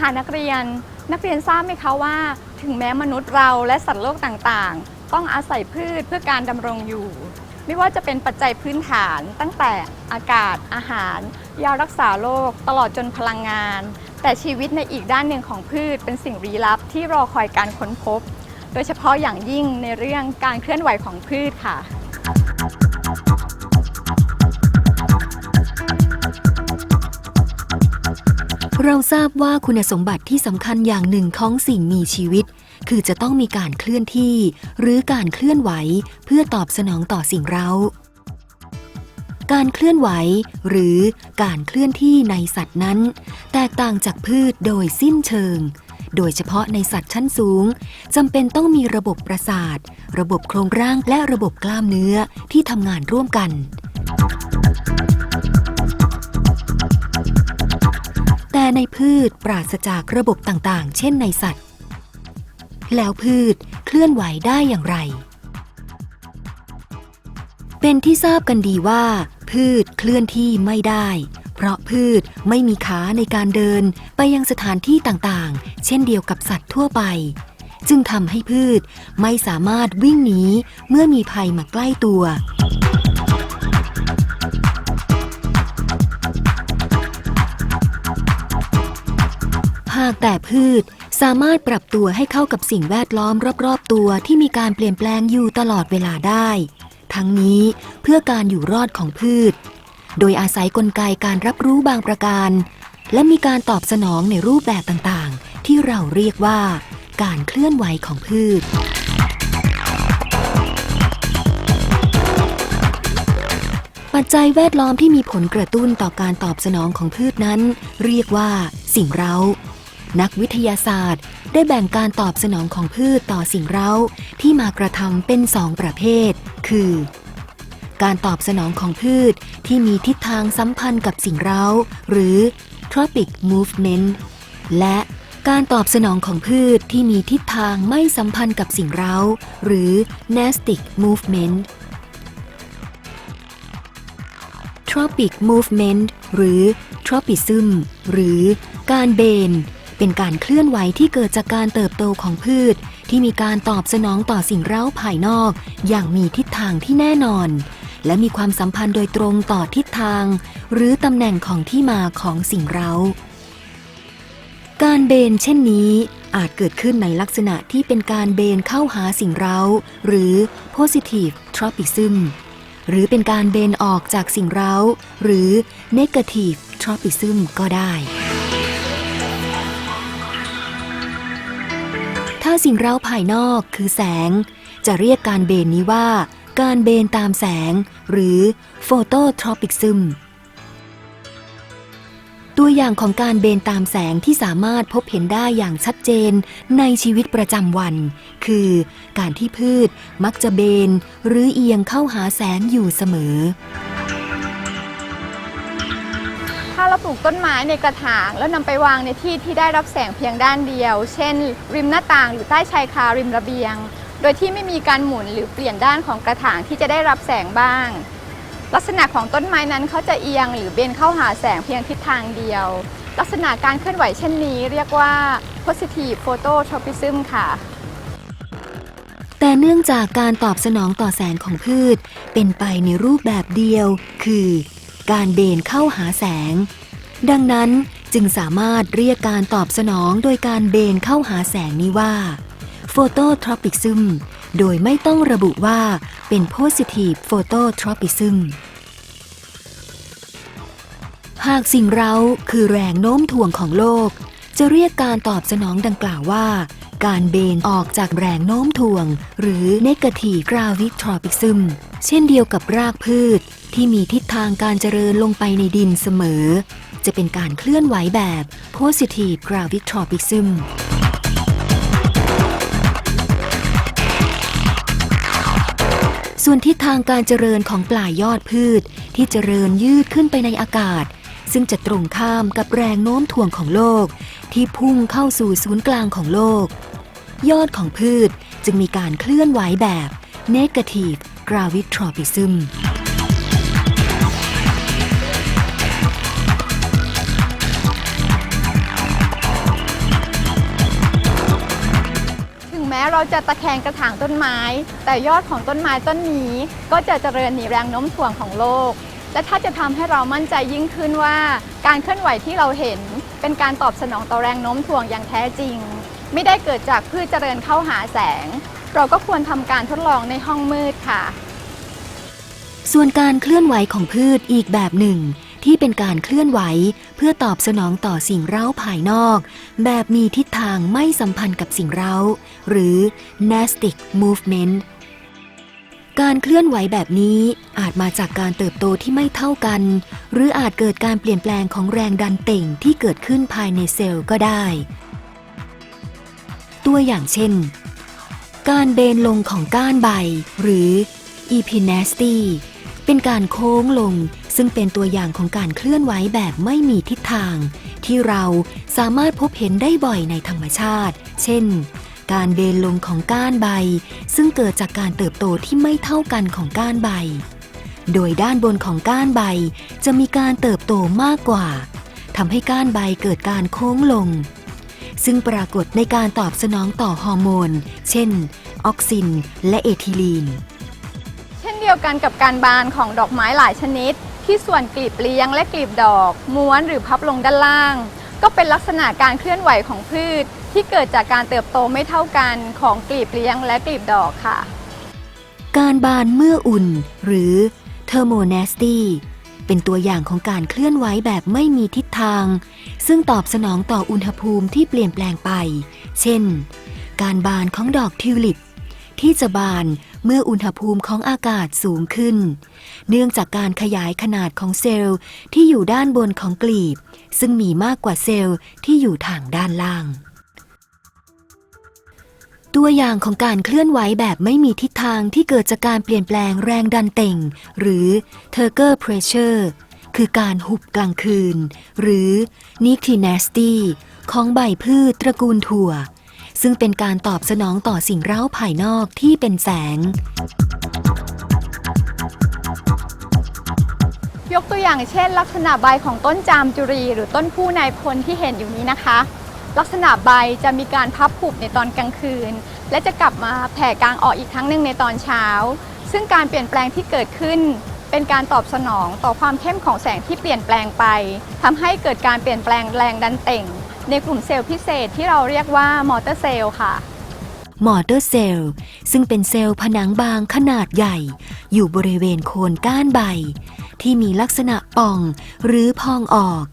ค่ะนักเรียน นักเรียนทราบไหมคะว่า ถึงแม้มนุษย์เราและสัตว์โลกต่างๆ ต้องอาศัยพืชเพื่อการดำรงอยู่ ไม่ว่าจะเป็นปัจจัยพื้นฐานตั้งแต่อากาศอาหาร ยารักษาโรคตลอดจนพลังงาน แต่ชีวิตในอีกด้านหนึ่งของพืชเป็นสิ่งลี้ลับที่รอคอยการค้นพบ โดยเฉพาะอย่างยิ่งในเรื่องการเคลื่อนไหวของพืชค่ะ เราทราบว่าคุณสมบัติที่สำคัญอย่างหนึ่งของสิ่งมีชีวิต คือจะต้องมีการเคลื่อนที่ หรือการเคลื่อนไหว เพื่อตอบสนองต่อสิ่งเร้าการเคลื่อนไหว หรือการเคลื่อนที่ในสัตว์นั้น แตกต่างจากพืชโดยสิ้นเชิง โดยเฉพาะในสัตว์ชั้นสูงจำเป็นต้องมีระบบประสาท ระบบโครงร่างและระบบกล้ามเนื้อที่ทำงานร่วมกัน ในพืชปราศจากระบบต่างๆ เช่นในสัตว์ แล้วพืชเคลื่อนไหวได้อย่างไร เป็นที่ทราบกันดีว่า พืชเคลื่อนที่ไม่ได้ เพราะพืชไม่มีขาในการเดินไปยังสถานที่ต่างๆ เช่นเดียวกับสัตว์ทั่วไป จึงทำให้พืชไม่สามารถวิ่งหนีเมื่อมีภัยมาใกล้ตัว หากแต่พืชสามารถปรับตัวให้เข้ากับสิ่งแวดล้อมรอบๆ ตัวที่มีการเปลี่ยนแปลงอยู่ตลอดเวลาได้ ทั้งนี้เพื่อการอยู่รอดของพืช โดยอาศัยกลไกการรับรู้บางประการ และมีการตอบสนองในรูปแบบต่างๆ ที่เราเรียกว่า การเคลื่อนไหวของพืชปัจจัยแวดล้อมที่มีผลกระตุ้นต่อการตอบสนองของพืชนั้น เรียกว่าสิ่งเร้า นักวิทยาศาสตร์ ได้แบ่งการตอบสนองของพืชต่อสิ่งเร้า ที่มากระทำเป็นสองประเภท คือ การตอบสนองของพืชที่มีทิศทางสัมพันธ์กับสิ่งเร้า หรือ tropic movement และการตอบสนองของพืชที่มีทิศทางไม่สัมพันธ์กับสิ่งเร้า หรือ nastic movement tropic movement หรือ tropism หรือการเบน เป็นการเคลื่อนไหวที่เกิดจากการเติบโตของพืช ที่มีการตอบสนองต่อสิ่งเร้าภายนอก อย่างมีทิศทางที่แน่นอน และมีความสัมพันธ์โดยตรงต่อทิศทาง หรือตำแหน่งของที่มาของสิ่งเร้า การเบนเช่นนี้ อาจเกิดขึ้นในลักษณะที่เป็นการเบนเข้าหาสิ่งเร้า หรือ positive tropism หรือเป็นการเบนออกจากสิ่งเร้า หรือ negative tropism ก็ได้ ถ้าสิ่งเร้าภายนอกคือแสง จะเรียกการเบนนี้ว่า การเบนตามแสง หรือ phototropism ตัวอย่างของการเบนตามแสงที่สามารถพบเห็นได้อย่างชัดเจนในชีวิตประจำวัน คือการที่พืชมักจะเบนหรือเอียงเข้าหาแสงอยู่เสมอ เราปลูกต้นไม้ในกระถาง แล้วนำไปวางในที่ที่ได้รับแสงเพียงด้านเดียว เช่น ริมหน้าต่างหรือใต้ชายคาริมระเบียง โดยที่ไม่มีการหมุนหรือเปลี่ยนด้านของกระถางที่จะได้รับแสงบ้าง ลักษณะของต้นไม้นั้นเขาจะเอียงหรือเบนเข้าหาแสงเพียงทิศทางเดียว ลักษณะการเคลื่อนไหวเช่นนี้ เรียกว่า positive phototropism ค่ะแต่เนื่องจากการตอบสนองต่อแสงของพืช เป็นไปในรูปแบบเดียว คือ การเบนเข้าหาแสง ดังนั้นจึงสามารถเรียกการตอบสนองโดยการเบนเข้าหาแสงนี้ว่า phototropism โดยไม่ต้องระบุว่าเป็น positive phototropism หากสิ่งเราคือแรงโน้มถ่วงของโลก จะเรียกการตอบสนองดังกล่าวว่า การเบนออกจากแรงโน้มถ่วง หรือ negative gravitropism เช่นเดียวกับรากพืช ที่มีทิศทางการเจริญลงไปในดินเสมอ จะเป็นการเคลื่อนไหวแบบ positive gravitropism ส่วนทิศทางการเจริญของปลายยอดพืช ที่เจริญยืดขึ้นไปในอากาศ ซึ่งจะตรงข้ามกับแรงโน้มถ่วงของโลก ที่พุ่งเข้าสู่ศูนย์กลางของโลก ยอดของพืชจึงมีการเคลื่อนไหวแบบ negative กราวิทรอปิซึมถึงแม้เราจะตะแคงกระถางต้นไม้ แต่ยอดของต้นไม้ต้นนี้ ก็จะเจริญหนีแรงโน้มถ่วงของโลก และถ้าจะทำให้เรามั่นใจยิ่งขึ้นว่าการเคลื่อนไหวที่เราเห็น เป็นการตอบสนองต่อแรงโน้มถ่วงอย่างแท้จริง ไม่ได้เกิดจากพืชเจริญเข้าหาแสง เราก็ควรทำการทดลองในห้องมืดค่ะ ส่วนการเคลื่อนไหวของพืชอีกแบบหนึ่ง ที่เป็นการเคลื่อนไหวเพื่อตอบสนองต่อสิ่งเร้าภายนอก แบบมีทิศทางไม่สัมพันธ์กับสิ่งเร้า หรือ nastic movement การเคลื่อนไหวแบบนี้อาจมาจากการเติบโตที่ไม่เท่ากัน หรืออาจเกิดการเปลี่ยนแปลงของแรงดันเต่งที่เกิดขึ้นภายในเซลล์ก็ได้ ตัวอย่างเช่น การเบนลงของก้านใบ หรือ epinasty เป็นการโค้งลง ซึ่งเป็นตัวอย่างของการเคลื่อนไหวแบบไม่มีทิศทาง ที่เราสามารถพบเห็นได้บ่อยในธรรมชาติ เช่น การเบนลงของก้านใบ ซึ่งเกิดจากการเติบโตที่ไม่เท่ากันของก้านใบ โดยด้านบนของก้านใบจะมีการเติบโตมากกว่าทำให้ก้านใบเกิดการโค้งลง ซึ่งปรากฏในการตอบสนองต่อฮอร์โมน เช่น ออกซิน และเอทิลีน เช่นเดียวกันกับการบานของดอกไม้หลายชนิด ที่ส่วนกลีบเลี้ยงและกลีบดอก ม้วนหรือพับลงด้านล่าง ก็เป็นลักษณะการเคลื่อนไหวของพืช ที่เกิดจากการเติบโตไม่เท่ากันของกลีบเลี้ยงและกลีบดอกค่ะ การบานเมื่ออุ่น หรือเทอร์โมเนสตีเป็นตัวอย่างของการเคลื่อนไหวแบบไม่มีทิศทาง ซึ่งตอบสนองต่ออุณหภูมิที่เปลี่ยนแปลงไป เช่น การบานของดอกทิวลิป ที่จะบาน เมื่ออุณหภูมิของอากาศสูงขึ้น เนื่องจากการขยายขนาดของเซลล์ที่อยู่ด้านบนของกลีบ ซึ่งมีมากกว่าเซลล์ที่อยู่ทางด้านล่าง ตัวอย่างของการเคลื่อนไหวแบบไม่มีทิศทางที่เกิดจากการเปลี่ยนแปลงแรงดันเต่ง หรือ Turger pressure คือการหุบกลางคืน หรือ Nyctinasty ของใบพืชตระกูลถั่ว ซึ่งเป็นการตอบสนองต่อสิ่งเร้าภายนอกที่เป็นแสง ยกตัวอย่างเช่น ลักษณะใบของต้นจามจุรี หรือต้นผู้นายพลที่เห็นอยู่นี้นะคะ ลักษณะใบจะมีการพับผุบในตอนกลางคืน และจะกลับมาแผ่กลางออกอีกครั้งหนึ่งในตอนเช้า ซึ่งการเปลี่ยนแปลงที่เกิดขึ้นเป็นการตอบสนองต่อความเข้มของแสงที่เปลี่ยนแปลงไปทำให้เกิดการเปลี่ยนแปลงแรงดันเต่ง ในกลุ่มเซลล์พิเศษที่เราเรียกว่ามอเตอร์เซลล์ค่ะ มอเตอร์เซลล์ซึ่งเป็นเซลล์ผนังบางขนาดใหญ่ อยู่บริเวณโคนก้านใบ ที่มีลักษณะป่องหรือพองออก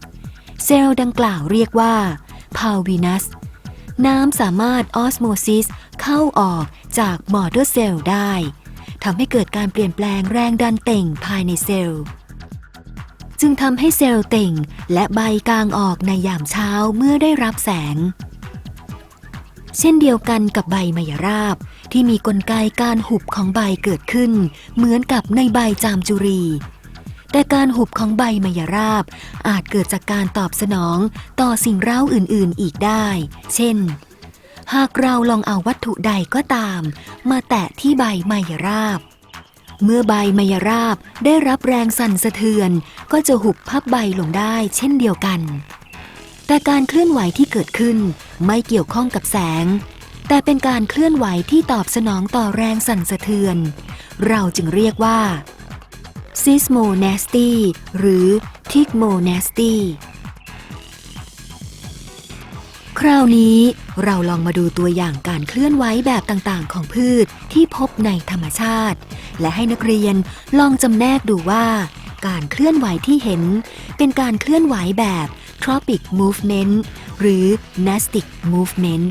เซลล์ดังกล่าวเรียกว่าพาวินัสน้ำสามารถออสโมซิสเข้าออกจากมอเตอร์เซลล์ได้ทำให้เกิดการเปลี่ยนแปลงแรงดันเต่งภายในเซลล์ จึงทำให้เซลล์เต่งและใบกลางออกในยามเช้าเมื่อได้รับแสง เช่นเดียวกันกับใบมยราบที่มีกลไกการหุบของใบเกิดขึ้น เหมือนกับในใบจามจุรี แต่การหุบของใบมยราบอาจเกิดจากการตอบสนองต่อสิ่งเร้าอื่นๆอีกได้ เช่นหากเราลองเอาวัตถุใดก็ตาม มาแตะที่ใบมยราบ เมื่อใบไมยราบได้รับแรงสั่นสะเทือน ก็จะหุบพับใบลงได้เช่นเดียวกัน แต่การเคลื่อนไหวที่เกิดขึ้นไม่เกี่ยวข้องกับแสง แต่เป็นการเคลื่อนไหวที่ตอบสนองต่อแรงสั่นสะเทือน เราจึงเรียกว่า s i s m o n a s t y หรือ tigmonasty คราวนี้เราลองมาดูตัวอย่างการเคลื่อนไหวแบบต่างๆ ของพืชที่พบในธรรมชาติ และให้นักเรียนลองจำแนกดูว่า การเคลื่อนไหวที่เห็น เป็นการเคลื่อนไหวแบบ tropic movement หรือ nastic movement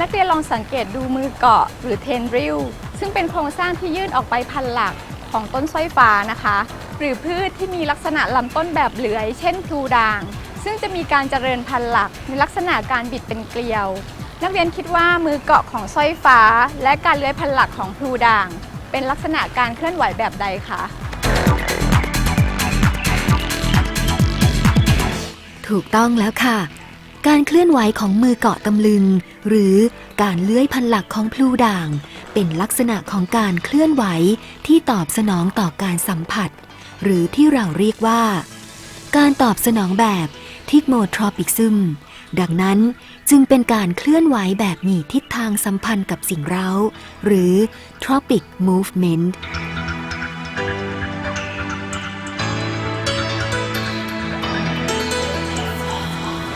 นักเรียนลองสังเกตดูมือเกาะหรือเทนริลซึ่งเป็นโครงสร้างที่ยื่นออกไปพันหลักของต้นสร้อยฟ้านะคะ หรือพืชที่มีลักษณะลำต้นแบบเลื้อย เช่นพลูด่าง ซึ่งจะมีการเจริญพันหลักในลักษณะการบิดเป็นเกลียว นักเรียนคิดว่ามือเกาะของสร้อยฟ้า และการเลื้อยพันหลักของพลูด่าง เป็นลักษณะการเคลื่อนไหวแบบใดคะถูกต้องแล้วค่ะ การเคลื่อนไหวของมือเกาะตำลึง หรือการเลื้อยพันหลักของพลูด่าง เป็นลักษณะของการเคลื่อนไหวที่ตอบสนองต่อการสัมผัส หรือที่เราเรียกว่า การตอบสนองแบบ ทิกโมทรอปิกซึม ดังนั้นจึงเป็นการเคลื่อนไหวแบบมีทิศทางสัมพันธ์กับสิ่งเร้า หรือ tropic movement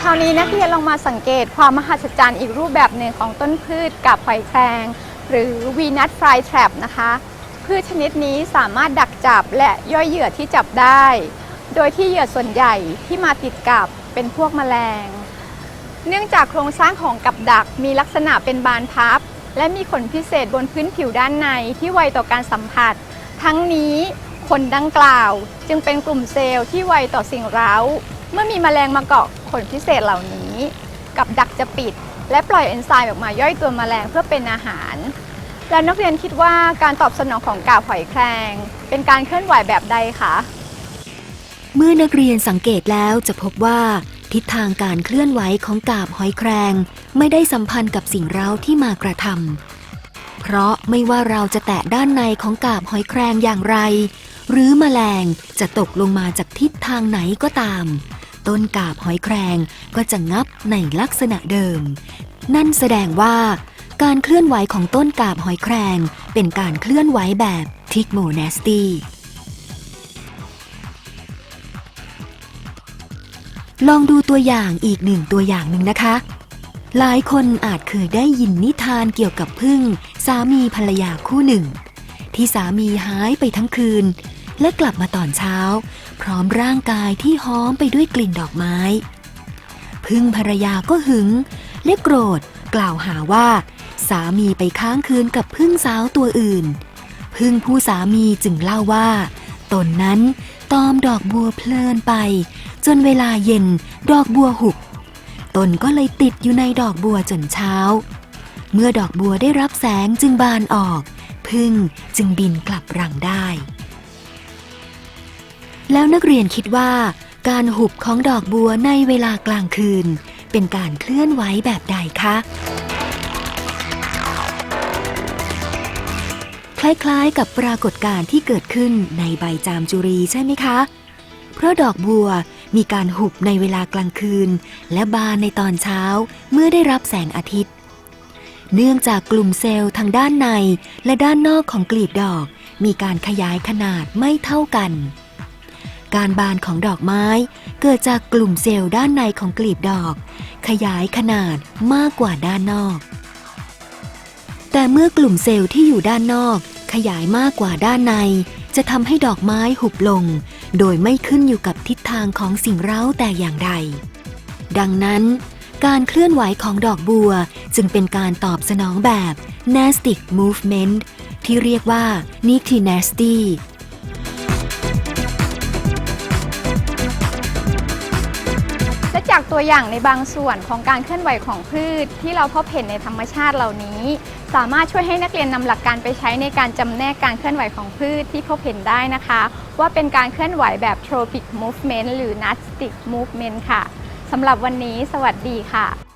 คราวนี้นักเรียนลองมาสังเกตความมหัศจรรย์อีกรูปแบบหนึ่งของต้นพืชกับหอยแครง หรือวีนัทฟลายแทร p นะคะ พืชชนิดนี้สามารถดักจับและย่อยเหยื่อที่จับได้ โดยที่เหยื่อส่วนใหญ่ที่มาติดกับ เป็นพวกแมลง เนื่องจากโครงสร้างของกับดักมีลักษณะเป็นบานพับ และมีขนพิเศษบนพื้นผิวด้านในที่ไวต่อการสัมผัส ทั้งนี้ขนดังกล่าว จึงเป็นกลุ่มเซลล์ที่ไวต่อสิ่งเร้า เมื่อมีแมลงมาเกาะขนพิเศษเหล่านี้ กับดักจะปิด และปล่อยเอนไซม์ออกมาย่อยตัวแมลงเพื่อเป็นอาหารแล้วนักเรียนคิดว่าการตอบสนองของกาบหอยแครง เป็นการเคลื่อนไหวแบบใดคะ เมื่อนักเรียนสังเกตแล้วจะพบว่า ทิศทางการเคลื่อนไหวของกาบหอยแครง ไม่ได้สัมพันธ์กับสิ่งเร้าที่มากระทำเพราะไม่ว่าเราจะแตะด้านในของกาบหอยแครงอย่างไร หรือแมลงจะตกลงมาจากทิศทางไหนก็ตาม ต้นกาบหอยแครงก็จะงับในลักษณะเดิม นั่นแสดงว่าการเคลื่อนไหวของต้นกาบหอยแครง เป็นการเคลื่อนไหวแบบทิกโมเนสตี ลองดูตัวอย่างอีกหนึ่งตัวอย่างหนึ่งนะคะ หลายคนอาจเคยได้ยินนิทานเกี่ยวกับพึ่ง สามีภรรยาคู่หนึ่ง ที่สามีหายไปทั้งคืน และกลับมาตอนเช้า พร้อมร่างกายที่หอมไปด้วยกลิ่นดอกไม้ พึ่งภรรยาก็หึงและโกรธกล่าวหาว่า สามีไปค้างคืนกับพึ่งสาวตัวอื่น พึ่งผู้สามีจึงเล่าว่า ตนนั้นตอมดอกบัวเพลินไป จนเวลาเย็นดอกบัวหุบตนก็เลยติดอยู่ในดอกบัวจนเช้า เมื่อดอกบัวได้รับแสงจึงบานออก พึ่งจึงบินกลับรังได้ แล้วนักเรียนคิดว่า การหุบของดอกบัวในเวลากลางคืน เป็นการเคลื่อนไหวแบบใดคะ คล้ายๆกับปรากฏการณ์ที่เกิดขึ้นในใบจามจุรีใช่ไหมคะ เพราะดอกบัว มีการหุบในเวลากลางคืน และบานในตอนเช้าเมื่อได้รับแสงอาทิตย์ เนื่องจากกลุ่มเซลล์ทางด้านในและด้านนอกของกลีบดอก มีการขยายขนาดไม่เท่ากัน การบานของดอกไม้เกิดจากกลุ่มเซลล์ด้านในของกลีบดอก ขยายขนาดมากกว่าด้านนอก แต่เมื่อกลุ่มเซลล์ที่อยู่ด้านนอก ขยายมากกว่าด้านในจะทำให้ดอกไม้หุบลง โดยไม่ขึ้นอยู่กับทิศทางของสิ่งเร้าแต่อย่างใด ดังนั้น การเคลื่อนไหวของดอกบัวจึงเป็นการตอบสนองแบบ nastic movement ที่เรียกว่า nictinasty และจากตัวอย่างในบางส่วนของการเคลื่อนไหวของพืชที่เราพบเห็นในธรรมชาติเหล่านี้ สามารถช่วยให้นักเรียนนำหลักการไปใช้ในการจำแนกการเคลื่อนไหวของพืชที่พบเห็นได้นะคะ ว่าเป็นการเคลื่อนไหวแบบ tropic movement หรือ nastic movement ค่ะสำหรับวันนี้ สวัสดีค่ะ